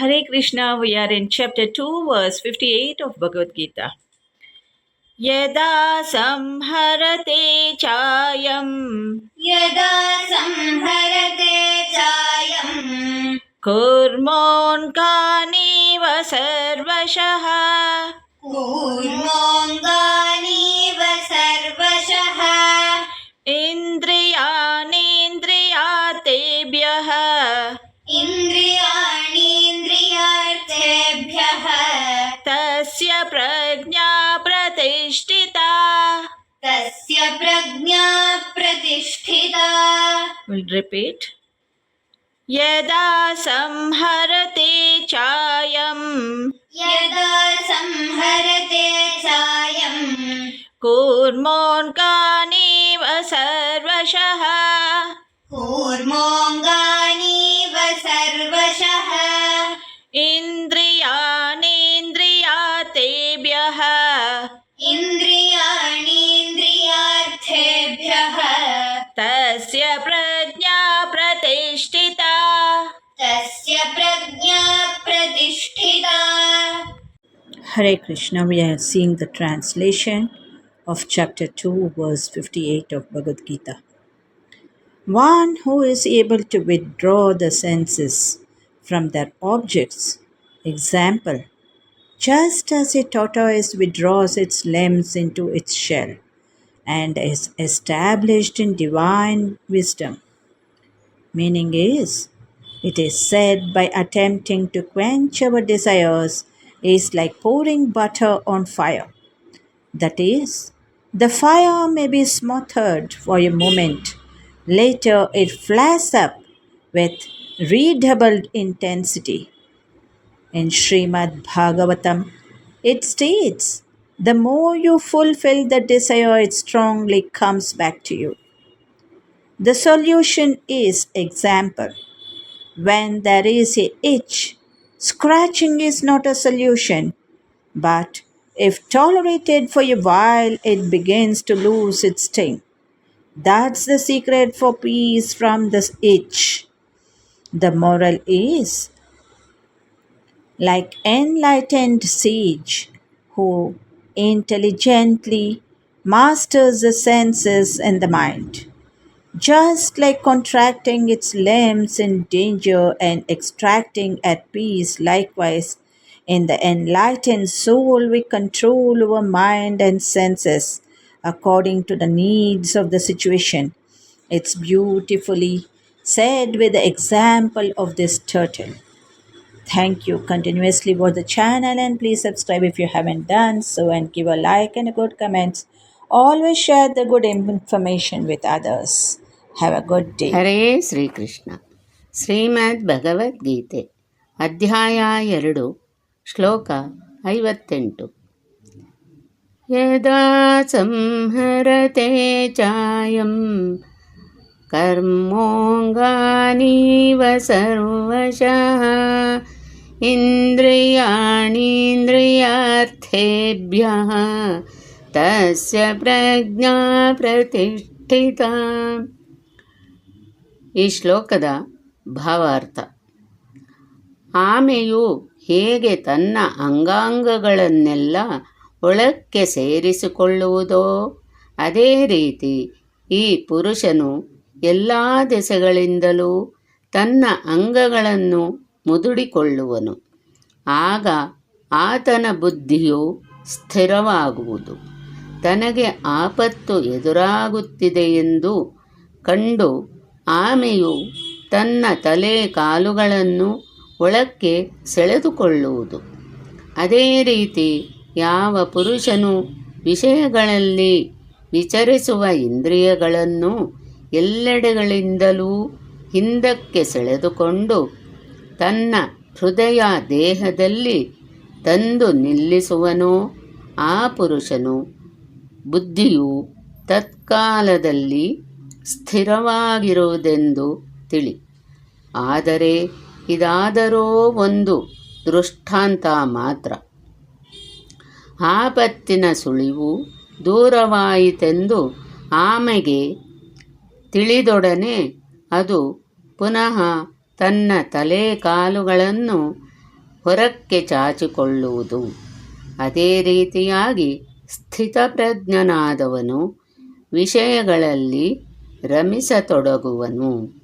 Hare Krishna, we are in chapter 2, verse 58 of Bhagavad Gita. यदा संहरते चायम् यदा संहरते चायम् कुर्मोऽन्कानीव सर्वशः कूर्मोऽङ्गानीव तस्य प्रज्ञा प्रतिष्ठिता। तस्य प्रज्ञा प्रतिष्ठिता। We'll repeat. यदा संहरते चायम् यदा संहरते चायम् कूर्मोऽन्कानीव सर्वशः। Hare Krishna, we are seeing the translation of chapter 2, verse 58 of Bhagavad Gita. One who is able to withdraw the senses from their objects, example, just as a tortoise withdraws its limbs into its shell and is established in divine wisdom. Meaning is, it is said by attempting to quench our desires is like pouring butter on fire. That is, the fire may be smothered for a moment, later it flares up with redoubled intensity. In Srimad Bhagavatam, it states, the more you fulfill the desire, it strongly comes back to you. The solution is example. When there is a itch, scratching is not a solution, but if tolerated for a while, it begins to lose its sting. That's the secret for peace from this itch. The moral is like enlightened sage who intelligently masters the senses and the mind. Just like contracting its limbs in danger and extracting at peace, likewise, in the enlightened soul, we control our mind and senses according to the needs of the situation. It's beautifully said with the example of this turtle. Thank you. Continuously watch the channel and please subscribe if you haven't done so and give a like and a good comments. Always share the good information with others. Have a good day. ಹರೇ ಶ್ರೀಕೃಷ್ಣ ಶ್ರೀಮದ್ ಭಗವದ್ಗೀತೆ ಅಧ್ಯಾಯ ಎರಡು ಶ್ಲೋಕ ಐವತ್ತೆಂಟು ಯದಾ ಸಂಹರತೆ ಚಾಯಂ ಕರ್ಮೋಂಗಾನೀವ ಸರ್ವಶಃ ಇಂದ್ರಿಯಾಣೀಂದ್ರಿಯಾರ್ಥೇಭ್ಯಃ ತಸ್ಯ ಪ್ರಜ್ಞಾ ಪ್ರತಿಷ್ಠಿತಾ ಈ ಶ್ಲೋಕದ ಭಾವಾರ್ಥ. ಆಮೆಯು ಹೇಗೆ ತನ್ನ ಅಂಗಾಂಗಗಳನ್ನೆಲ್ಲ ಒಳಕ್ಕೆ ಸೇರಿಸಿಕೊಳ್ಳುವುದೋ, ಅದೇ ರೀತಿ ಈ ಪುರುಷನು ಎಲ್ಲ ದೆಸೆಗಳಿಂದಲೂ ತನ್ನ ಅಂಗಗಳನ್ನು ಮುದುಡಿಕೊಳ್ಳುವನು. ಆಗ ಆತನ ಬುದ್ಧಿಯು ಸ್ಥಿರವಾಗುವುದು. ತನಗೆ ಆಪತ್ತು ಎದುರಾಗುತ್ತಿದೆಯೆಂದು ಕಂಡು ಆಮೆಯು ತನ್ನ ತಲೆ ಕಾಲುಗಳನ್ನು ಒಳಕ್ಕೆ ಸೆಳೆದುಕೊಳ್ಳುವುದು. ಅದೇ ರೀತಿ ಯಾವ ಪುರುಷನು ವಿಷಯಗಳಲ್ಲಿ ವಿಚರಿಸುವ ಇಂದ್ರಿಯಗಳನ್ನು ಎಲ್ಲೆಡೆಗಳಿಂದಲೂ ಹಿಂದಕ್ಕೆ ಸೆಳೆದುಕೊಂಡು ತನ್ನ ಹೃದಯ ದೇಹದಲ್ಲಿ ತಂದು ನಿಲ್ಲಿಸುವನೋ, ಆ ಪುರುಷನು ಬುದ್ಧಿಯು ತತ್ಕಾಲದಲ್ಲಿ ಸ್ಥಿರವಾಗಿರುವುದೆಂದು ತಿಳಿ. ಆದರೆ ಇದಾದರೋ ಒಂದು ದೃಷ್ಟಾಂತ ಮಾತ್ರ. ಆಪತ್ತಿನ ಸುಳಿವು ದೂರವಾಯಿತೆಂದು ಆಮೆಗೆ ತಿಳಿದೊಡನೆ ಅದು ಪುನಃ ತನ್ನ ತಲೆ ಕಾಲುಗಳನ್ನು ಹೊರಕ್ಕೆ ಚಾಚಿಕೊಳ್ಳುವುದು. ಅದೇ ರೀತಿಯಾಗಿ ಸ್ಥಿತಪ್ರಜ್ಞನಾದವನು ವಿಷಯಗಳಲ್ಲಿ ರಮಿಸತೊಡಗುವನು.